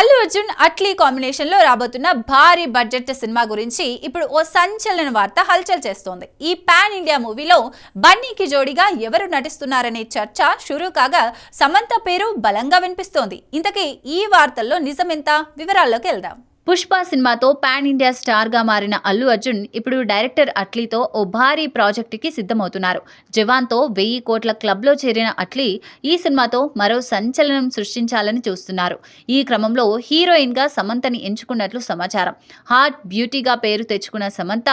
అల్లు అర్జున్ అట్లీ కాంబినేషన్లో రాబోతున్న భారీ బడ్జెట్ సినిమా గురించి ఇప్పుడు ఓ సంచలన వార్త హల్చల్ చేస్తోంది. ఈ పాన్ ఇండియా మూవీలో బన్నీకి జోడిగా ఎవరు నటిస్తున్నారనే చర్చ షురూ కాగా సమంత పేరు బలంగా వినిపిస్తోంది. ఇంతకీ ఈ వార్తల్లో నిజమెంత? వివరాల్లోకి వెళ్దాం. పుష్ప సినిమాతో పాన్ ఇండియా స్టార్గా మారిన అల్లు అర్జున్ ఇప్పుడు డైరెక్టర్ అట్లీతో ఓ భారీ ప్రాజెక్టుకి సిద్ధమవుతున్నారు. జవాన్తో వెయ్యి కోట్ల క్లబ్లో చేరిన అట్లీ ఈ సినిమాతో మరో సంచలనం సృష్టించాలని చూస్తున్నారు. ఈ క్రమంలో హీరోయిన్గా సమంతని ఎంచుకున్నట్లు సమాచారం. హాట్ బ్యూటీగా పేరు తెచ్చుకున్న సమంత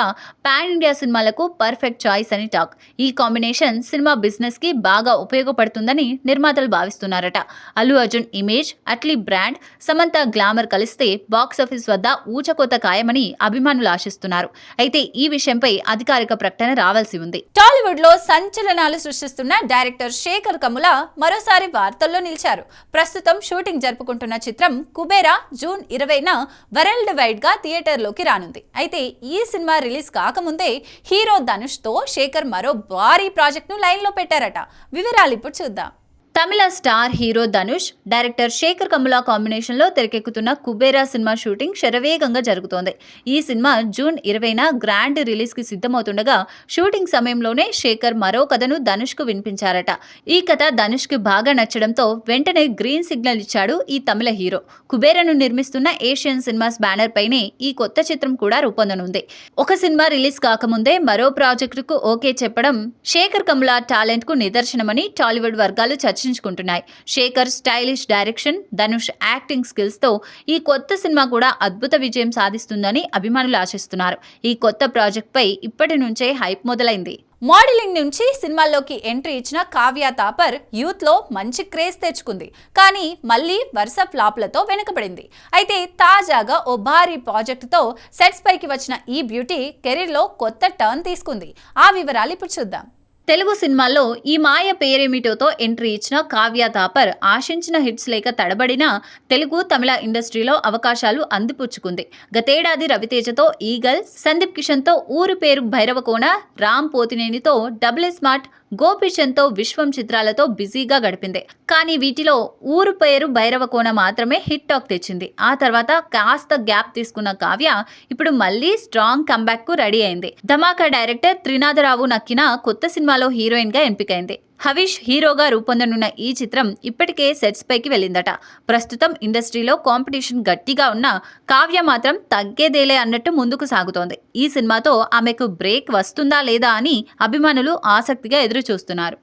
పాన్ ఇండియా సినిమాలకు పర్ఫెక్ట్ చాయిస్ అని టాక్. ఈ కాంబినేషన్ సినిమా బిజినెస్కి బాగా ఉపయోగపడుతుందని నిర్మాతలు భావిస్తున్నారట. Allu Arjun image Atlee brand Samantha glamour కలిస్తే బాక్స్ ఆఫీస్ వద్ద ఊచకోత ఖాయమని అభిమానులు ఆశిస్తున్నారు. అయితే ఈ విషయంపై అధికారిక ప్రకటన రావాల్సి ఉంది. టాలీవుడ్లో సంచలనాలు సృష్టిస్తున్న డైరెక్టర్ శేఖర్ కముల మరోసారి వార్తల్లో నిలిచారు. ప్రస్తుతం షూటింగ్ జరుపుకుంటున్న చిత్రం కుబేరా జూన్ ఇరవైన వరల్డ్ వైడ్గా థియేటర్లోకి రానుంది. అయితే ఈ సినిమా రిలీజ్ కాకముందే హీరో ధనుష్తో శేఖర్ మరో భారీ ప్రాజెక్ట్ను లైన్లో పెట్టారట. వివరాలు ఇప్పుడు చూద్దాం. తమిళ star hero Dhanush director Shekhar Kammula కాంబినేషన్లో తెరకెక్కుతున్న కుబేరా సినిమా షూటింగ్ శరవేగంగా జరుగుతోంది. ఈ సినిమా జూన్ ఇరవైన గ్రాండ్ రిలీజ్కి సిద్ధమవుతుండగా షూటింగ్ సమయంలోనే శేఖర్ మరో కథను ధనుష్కు వినిపించారట. ఈ కథ ధనుష్కి బాగా నచ్చడంతో వెంటనే గ్రీన్ సిగ్నల్ ఇచ్చాడు ఈ తమిళ హీరో. కుబేరాను నిర్మిస్తున్న ఏషియన్ సినిమాస్ బ్యానర్ పైనే ఈ కొత్త చిత్రం కూడా రూపొందనుంది. ఒక సినిమా రిలీజ్ కాకముందే మరో ప్రాజెక్టుకు ఓకే చెప్పడం శేఖర్ కమలా టాలెంట్కు నిదర్శనమని టాలీవుడ్ వర్గాలు దర్శించుకుంటున్నాయి Shekhar stylish direction Dhanush acting స్కిల్స్తో ఈ కొత్త సినిమా కూడా అద్భుత విజయం సాధిస్తుందని అభిమానులు ఆశిస్తున్నారు. ఈ కొత్త ప్రాజెక్ట్ పై ఇప్పటి నుంచే హైప్ మొదలైంది. మోడలింగ్ నుంచి సినిమాల్లోకి ఎంట్రీ ఇచ్చిన కావ్య తాపర్ యూత్లో మంచి క్రేజ్ తెచ్చుకుంది. కానీ మళ్ళీ వరుస ఫ్లాప్లతో వెనుకబడింది. అయితే తాజాగా ఓ భారీ ప్రాజెక్టుతో సెట్స్ పైకి వచ్చిన ఈ బ్యూటీ కెరీర్లో కొత్త టర్న్ తీసుకుంది. ఆ వివరాలు ఇప్పుడు చూద్దాం. తెలుగు సినిమాల్లో ఈ మాయ పేరేమిటోతో ఎంట్రీ ఇచ్చిన కావ్య థాపర్ ఆశించిన హిట్స్ లేక తడబడిన తెలుగు తమిళ ఇండస్ట్రీలో అవకాశాలు అందిపుచ్చుకుంది. గతేడాది రవితేజతో ఈగల్ సందీప్ కిషన్తో ఊరు పేరు భైరవకోన రామ్ పోతినేనితో డబుల్ స్మార్ట్ గోపిచంద్తో విశ్వం చిత్రాలతో బిజీగా గడిపింది. కానీ వీటిలో ఊరు పేరు భైరవ కోన మాత్రమే హిట్ టాక్ తెచ్చింది. ఆ తర్వాత కాస్త గ్యాప్ తీసుకున్న కావ్య ఇప్పుడు మళ్ళీ స్ట్రాంగ్ కంబ్యాక్కు రెడీ అయింది. ధమాకా డైరెక్టర్ త్రినాథరావు నక్కిన కొత్త సినిమాలో హీరోయిన్గా ఎంపికైంది. హవిష్ హీరోగా రూపొందనున్న ఈ చిత్రం ఇప్పటికే సెట్స్ పైకి వెళ్ళిందట. ప్రస్తుతం ఇండస్ట్రీలో కాంపిటీషన్ గట్టిగా ఉన్న కావ్య మాత్రం తగ్గేదేలే అన్నట్టు ముందుకు సాగుతోంది. ఈ సినిమాతో ఆమెకు బ్రేక్ వస్తుందా లేదా అని అభిమానులు ఆసక్తిగా ఎదురు చూస్తున్నారు